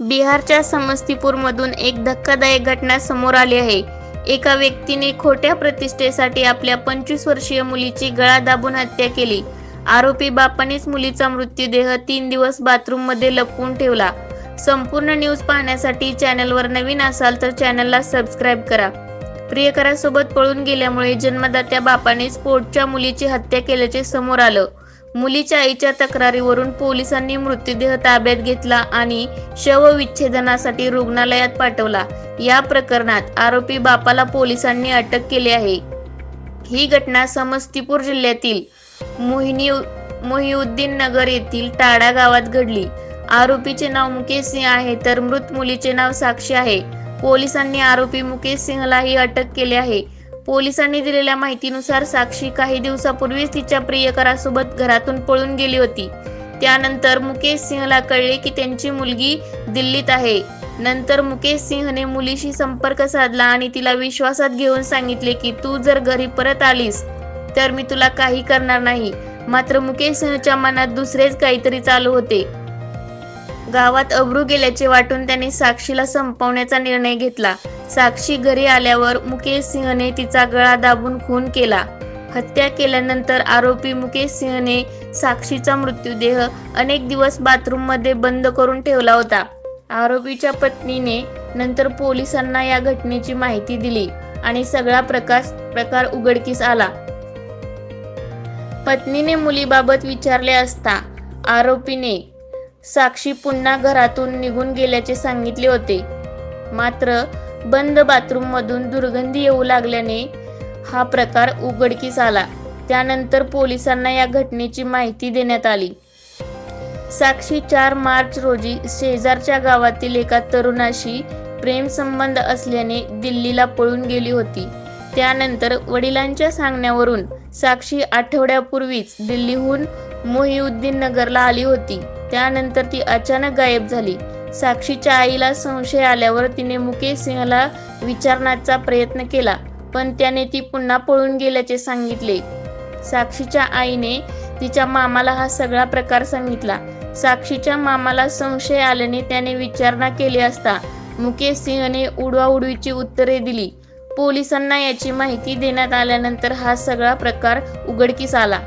बिहारच्या समस्तीपूरमधून एक धक्कादायक घटना समोर आली आहे. एका व्यक्तीने खोट्या प्रतिष्ठेसाठी आपल्या पंचवीस वर्षीय मुलीची गळा दाबून हत्या केली. आरोपी बापानेच मुलीचा मृत्यूदेह तीन दिवस बाथरूममध्ये लपवून ठेवला. संपूर्ण न्यूज पाहण्यासाठी चॅनलवर नवीन असाल तर चॅनलला सबस्क्राईब करा. प्रियकरासोबत पळून गेल्यामुळे जन्मदात्या बापाने पोटच्या मुलीची हत्या केल्याचे समोर आलं. मुलीच्या आईच्या तक्रारीवरून पोलिसांनी मृतदेह ताब्यात घेतला आणि शवविच्छेदनासाठी रुग्णालयात पाठवला. या प्रकरणात आरोपी बापाला पोलिसांनी अटक केली आहे. ही घटना समस्तीपूर जिल्ह्यातील मोहिनी मोहिउद्दीन नगर येथील टाडा गावात घडली. आरोपीचे नाव मुकेश सिंह आहे तर मृत मुलीचे नाव साक्षी आहे. पोलिसांनी आरोपी मुकेश सिंहलाही अटक केली आहे. पोलिसांनी दिलेल्या माहितीनुसार साक्षी काही दिवसापूर्वीच तिच्या प्रियकरासोबत घरातून पळून गेली होती. त्यानंतर मुकेश सिंहला कळले की त्यांची मुलगी दिल्लीत आहे. नंतर मुकेश सिंहने मुलीशी संपर्क साधला आणि तिला विश्वासात घेऊन सांगितले की तू जर घरी परत आलीस तर मी तुला काही करणार नाही. मात्र मुकेश सिंहच्या मनात दुसरेच काहीतरी चालू होते. गावात अब्रू गेल्याचे वाटून त्याने साक्षीला संपवण्याचा निर्णय घेतला. साक्षी घरी आल्यावर मुकेश सिंहने तिचा गळा दाबून खून केला. हत्या केल्यानंतर आरोपी मुकेश सिंहने साक्षीचा मृत्यूदेह अनेक दिवस बाथरूममध्ये बंद करून ठेवला होता. आरोपीच्या पत्नीने नंतर पोलिसांना या घटनेची माहिती दिली आणि सगळा प्रकाश प्रकार उघडकीस आला. पत्नीने मुलीबाबत विचारले असता आरोपीने साक्षी पुन्हा घरातून निघून गेल्याचे सांगितले होते. मात्र बंद बाथरूममधून दुर्गंधी येऊ लागल्याने हा प्रकार उघडकीस आला. त्यानंतर पोलिसांना या घटनेची माहिती देण्यात आली. साक्षी चार मार्च रोजी शेजारच्या गावातील एका तरुणाशी प्रेमसंबंध असल्याने दिल्लीला पळून गेली होती. त्यानंतर वडिलांच्या सांगण्यावरून साक्षी आठवड्यापूर्वीच दिल्लीहून मोहिउद्दीन नगरला आली होती. त्यानंतर ती अचानक गायब झाली. साक्षीच्या आईला संशय आल्यावर तिने मुकेश सिंहला विचारण्याचा प्रयत्न केला पण त्याने ती पुन्हा पळून गेल्याचे सांगितले. साक्षीच्या आईने तिच्या मामाला हा सगळा प्रकार सांगितला. साक्षीच्या मामाला संशय आल्याने त्याने विचारणा केली असता मुकेश सिंहने उडवाउडवीची उत्तरे दिली. पोलिसांना याची माहिती देण्यात आल्यानंतर हा सगळा प्रकार उघडकीस आला.